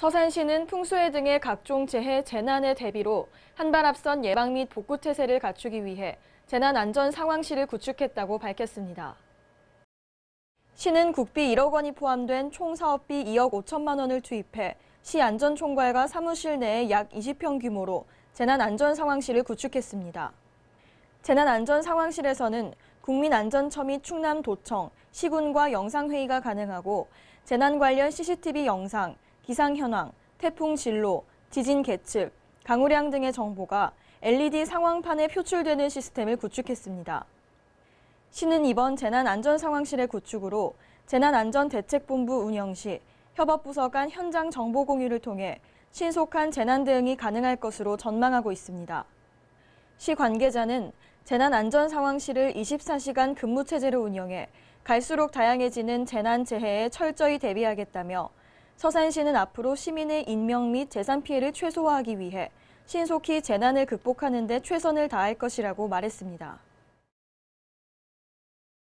서산시는 풍수해 등의 각종 재해, 재난의 대비로 한발 앞선 예방 및 복구 태세를 갖추기 위해 재난 안전 상황실을 구축했다고 밝혔습니다. 시는 국비 1억 원이 포함된 총 사업비 2억 5천만 원을 투입해 시 안전총괄과 사무실 내에 약 20평 규모로 재난 안전 상황실을 구축했습니다. 재난 안전 상황실에서는 국민안전처 및 충남도청, 시군과 영상회의가 가능하고 재난 관련 CCTV 영상, 기상 현황, 태풍 진로, 지진 계측, 강우량 등의 정보가 LED 상황판에 표출되는 시스템을 구축했습니다. 시는 이번 재난안전상황실의 구축으로 재난안전대책본부 운영 시 협업부서 간 현장 정보 공유를 통해 신속한 재난 대응이 가능할 것으로 전망하고 있습니다. 시 관계자는 재난안전상황실을 24시간 근무 체제로 운영해 갈수록 다양해지는 재난 재해에 철저히 대비하겠다며 서산시는 앞으로 시민의 인명 및 재산 피해를 최소화하기 위해 신속히 재난을 극복하는 데 최선을 다할 것이라고 말했습니다.